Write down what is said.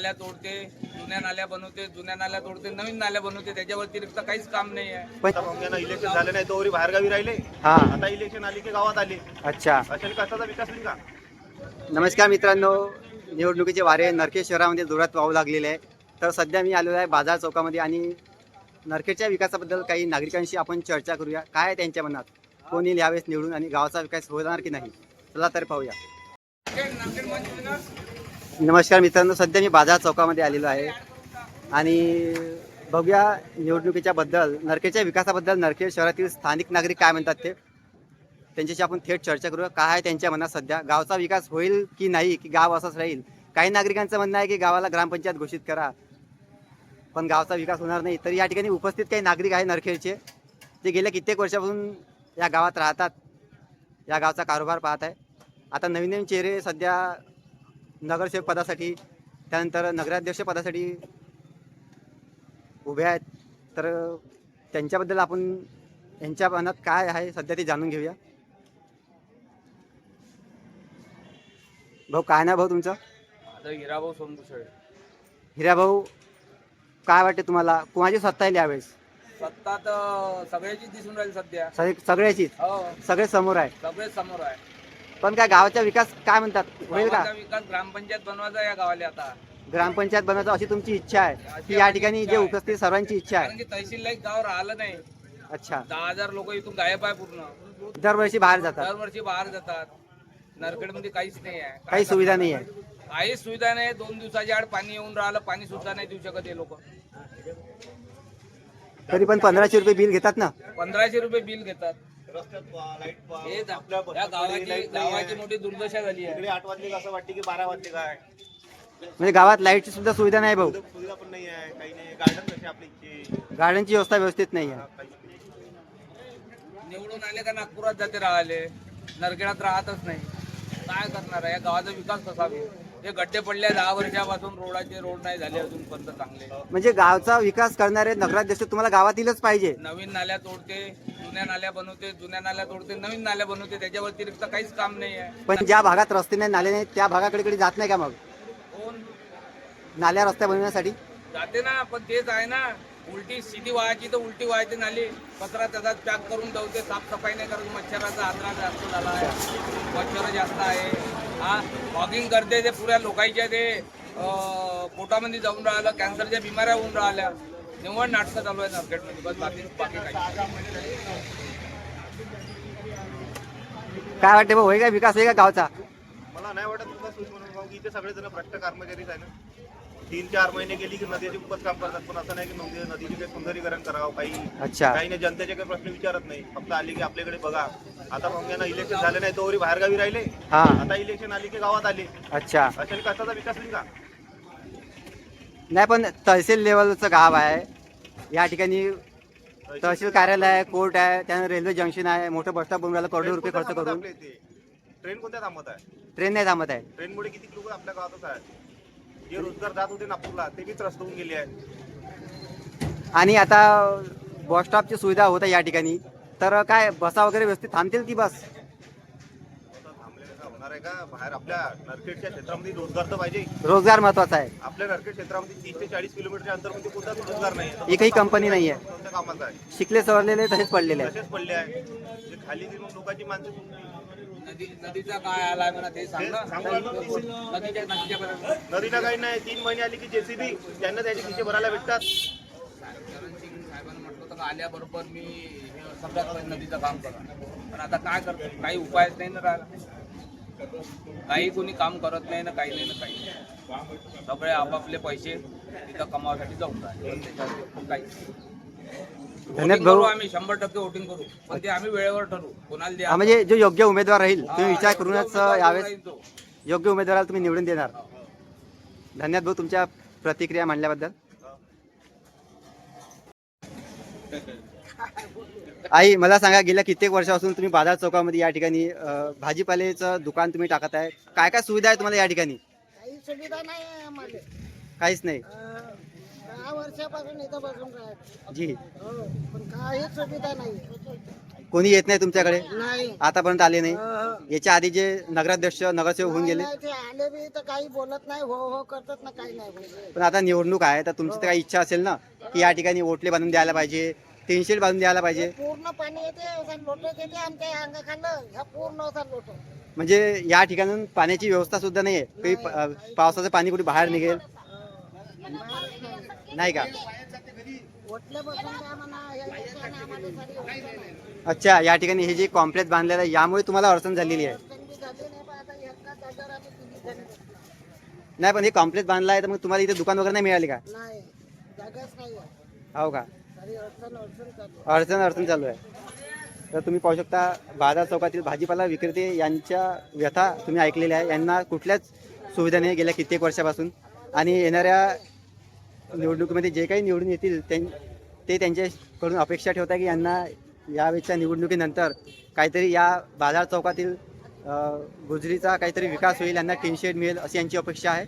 नाल्या तोडते जुन्या नाल्या बनवते जुन्या नाल्या तोडते नवीन नाल्या बनवते त्याच्या व्यतिरिक्त काहीच काम नाही आहे पण आता भोंग्यानं इलेक्शन झाले नाही तोवरी बाहेरगावी राहिले. हा. आता इलेक्शन आली की गावात आले. अच्छा. असेल कशाचा विकास होईल का? नमस्कार मित्रांनो. निवडणुकीचे वारे नरखेड शहरामध्ये जोरात वाहू लागलेले आहे. तर सध्या मी आलेलो आहे बाजार चौकामध्ये आणि नरखेडच्या विकासाबद्दल काही नागरिकांशी आपण चर्चा करूया. काय आहे त्यांच्या मनात? कोण येईल यावेळेस निवडून आणि गावाचा विकास होणार की नाही? चला तर पाहूया. नमस्कार मित्रांनो सध्या मी बाजार चौकामध्ये आलेलो आहे. आणि बघूया निवडणुकीच्या बद्दल नरखेडच्या विकासाबद्दल नरखेड शहरातील स्थानिक नागरिक काय म्हणतात ते? त्यांच्याशी आपण थेट चर्चा करूया. काय आहे त्यांच्या मनात सध्या? गावचा विकास होईल की नाही? की गाव असंच राहील? काही नागरिकांचं म्हणणं आहे की गावाला ग्रामपंचायत घोषित करा. पण गावचा विकास होणार नाही. तर या ठिकाणी उपस्थित काही नागरिक आहे नरखेडचे जे गेल्या कित्येक वर्षापासून या गावात राहतात. या गावचा कारोबार पाहत आहे. आता नवीन नवीन चेहरे सध्या नगरसेवक पदासाठी त्यानंतर नगराध्यक्ष पदासाठी उभे आहेत. तर त्यांच्याबद्दल आपण यांच्या मनात काय आहे सध्या ते जाणून घेऊया. भाऊ काय ना भाऊ तुमचं? हिराभाऊ सोनभुसळे. हिरा भाऊ काय वाटते तुम्हाला? कोणाची सत्ता येईल यावेळेस? सत्ता तर सगळ्याची दिसून राहील सध्या. सगळे सगळ्याचीच? हो. सगळे समोर आहे. सगळे समोर आहे. पण काय गावाचा विकास काय म्हणतात? होईल का? गावाचा विकास ग्रामपंचायत बनवायचा या गावाला आता. ग्रामपंचायत बनवायचं अशी तुमची इच्छा आहे. की या ठिकाणी जे उपस्थित सर्वांची इच्छा कारण आहे की तहसीलला एक गाव राहिलं नाही. अच्छा. दहा हजार लोक इथून गायब आहे पूर्ण. दरवर्षी बाहेर जातात. दरवर्षी बाहेर जातात. नरखेडमध्ये काहीच नाही आहे. काही सुविधा नाही आहे. काहीच सुविधा नाही. दोन दिवसाच्या आड पाणी येऊन राहिलं पाणी सुद्धा नाही देऊ शकत हे लोक. तरी पण पंधराशे रुपये बिल घेतात ना? पंधराशे रुपये बिल घेतात. रस्त्यात पहा, लाइट पहा. हे जा- आपल्या या गावाची. मोठी दुर्दशा झाली आहे. इकडे आठ वाजले का असं वाटते की बारा वाजले काय? म्हणजे गावात लाईटची सुद्धा सुविधा नाही भाऊ. सुविधा पण नाही आहे काही नाही गार्डन कसे इथे गाड्यांची व्यवस्था व्यवस्थित नाही आहे. निवडून आले का नागपुरात जाते राहिले नरखेडात राहतच नाही. काय करणार आहे? या गावाचा विकास कसा होईल? हे गड्डे पडले दहा वर्षापासून रोडाचे रोड नाही झाले अजूनपर्यंत चांगले. म्हणजे गावचा विकास करणारे नगराध्यक्ष तुम्हाला गावातीलच पाहिजे. नवीन नाल्या तोडते जुन्या नाल्या बनवते जुन्या नाल्या तोडते नवीन नाल्या बनवते त्याच्या व्यतिरिक्त काहीच काम नाही आहे. पण ज्या भागात रस्ते नाही नाले नाही त्या भागाकडे कधी जात नाही का मग? कोण? नाल्या रस्त्या बनवण्यासाठी? जाते ना पण तेच आहे ना. उलटी सिटी व्हायची तर उलटी व्हायची नाली. कचरा त्याचा पॅक करून ठेवते साफसफाई नाही करत. मच्छराचा आद्रा जास्त झाला आहे. मच्छर जास्त आहे. हा वॉकिंग करते ते पुऱ्या लोकांच्या ते अं, पोटामध्ये जाऊन राहिलं कॅन्सरच्या बिमाऱ्या होऊन राहिल्या. निवड नाटकं चालू आहे मार्केटमध्ये बस बाकी बाकी. काय वाटते भाऊ होईल का विकास होईल का गावचा? मला नाही वाटत इथे सगळेजण भ्रष्ट कर्मचारीच आहे ना. तीन चार महिने गेली की नदीचे खूपच काम करतात. पण असं नाही की नदी नदीचे काही सुंदरीकरण करावं काही अच्छा. काही नाही जनतेचे काही प्रश्न विचारत नाही. फक्त आले की आपल्याकडे बघा. आता भोंग्यानं इलेक्शन झाले नाही तोवरी बाहेरगावी राहिले. हा. आता इलेक्शन आली की गावात आले. अच्छा. असेल कशाचा विकास होईल का? नाही पण तहसील लेवलचं गाव आहे. या ठिकाणी तहसील कार्यालय आहे कोर्ट आहे त्यानंतर रेल्वे जंक्शन आहे मोठं बस स्टॉप बनवून राहिलं करोडो रुपये खर्च करून. ट्रेन कोणत्या थांबत आहे? ट्रेन नाही थांबत आहे. ट्रेनमुळे किती लोक आपल्या गावातच आहेत? जे रोजगार जात होते नागपूरला ते बीच रस्ते होऊन गेले आहेत. आणि आता बस स्टॉपची सुविधा होत आहे या ठिकाणी. तर काय बसा वगैरे व्यवस्थित थांबतील की बस? थांबलेलं का? होणार आहे का? बाहेर आपल्या नरखेडच्या क्षेत्रामध्ये रोजगार तर पाहिजे. रोजगार महत्त्वाचा आहे. आपल्या नरखेड क्षेत्रामध्ये तीस ते चाळीस किलोमीटरच्या अंतरमध्ये कोणताच रोजगार नाही आहे. एकही कंपनी नाही आहे. कोणत्या कामाचा आहे? शिकले सवरलेले तसेच पडलेले आहे तसेच पडले आहे. जे खाली मग लोकांची माणसं नदी नदीचा काय आलाय म्हणा ते सांग. ना ते सांगू ना. नदीच्या नदीच्या पर्यंत. नदीला काही नाही. तीन महिने आली की जेसीबी. त्यांना त्याचे खिचे भरायला भेटतात. चरण सिंग साहेबांना म्हटलं का आल्याबरोबर मी सगळ्यात पहिले नदीचं काम करा पण आता काय करतो? काही उपायच नाही ना राहिला. काही कोणी काम करत नाही ना काही नाही ना काही नाही. सगळे आपापले पैसे तिथं कमावासाठी जाऊन राहिले. काही धन्यवाद करू भाऊ. आम्ही शंभर टक्के वोटिंग करू. पण ते आम्ही वेळेवर ठरवू. कोणाला द्या हा, म्हणजे जो योग्य उमेदवार राहील तुम्ही विचार करूनच यावेळेस. योग्य उमेदवाराला तुम्ही निवडून देणार. धन्यवाद भाऊ तुमच्या प्रतिक्रिया मांडल्याबद्दल. आई मला सांगा गेल्या कित्येक वर्षापासून तुम्ही बाजार चौकामध्ये या ठिकाणी अं, भाजीपाल्याचं दुकान तुम्ही टाकत आहे. काय काय सुविधा आहे तुम्हाला या ठिकाणी? काही सुविधा नाही आहे आम्हाला. काहीच नाही. अं, दहा वर्षापासून इथं बसून राहत. जी. हो पण काही सुविधा नाही. कोणी येत नाही तुमच्याकडे? नाही. आतापर्यंत आले नाही? अं, याच्या आधी जे नगराध्यक्ष नगरसेवक होऊन गेले? नाही, ते आले बी तर काही बोलत नाही हो हो करतात ना काही नाही बोलत. पण आता निवडणूक आहे तर तुमची तर काही इच्छा असेल ना की या ठिकाणी ओटले बांधून द्यायला पाहिजे तीन शेड बांधून द्यायला पाहिजे? पूर्ण पाणी येते असा लोट येते आमच्या अंगाखालं ह्या पूर्ण असा लोट. म्हणजे या ठिकाणून पाण्याची व्यवस्था सुद्धा नाहीये. काही प- अं, पावसाचं पाणी कुठे बाहेर निघेल? नाही का? अच्छा या ठिकाणी हे जे कॉम्प्लेक्स बांधलेलं आहे यामुळे तुम्हाला अडचण झालेली आहे. नाही पण हे कॉम्प्लेक्स बांधला आहे तर मग तुम्हाला इथे दुकान वगैरे नाही मिळाली का? हो का? अडचण अडचण चालू आहे. अडचण अडचण चालू आहे. तर तुम्ही पाहू शकता बाजार चौकातील भाजीपाला विक्रेते यांच्या व्यथा तुम्ही ऐकलेल्या आहे. यांना कुठल्याच सुविधा नाही गेल्या कित्येक वर्षापासून. आणि येणाऱ्या निवडणुकीमध्ये जे काही निवडून येतील त्यां ते त्यांच्याकडून अपेक्षा ठेवतात की यांना यावेळच्या निवडणुकीनंतर काहीतरी या बाजार चौकातील गुजरीचा काहीतरी विकास होईल यांना टीनशेड मिळेल अशी यांची अपेक्षा आहे.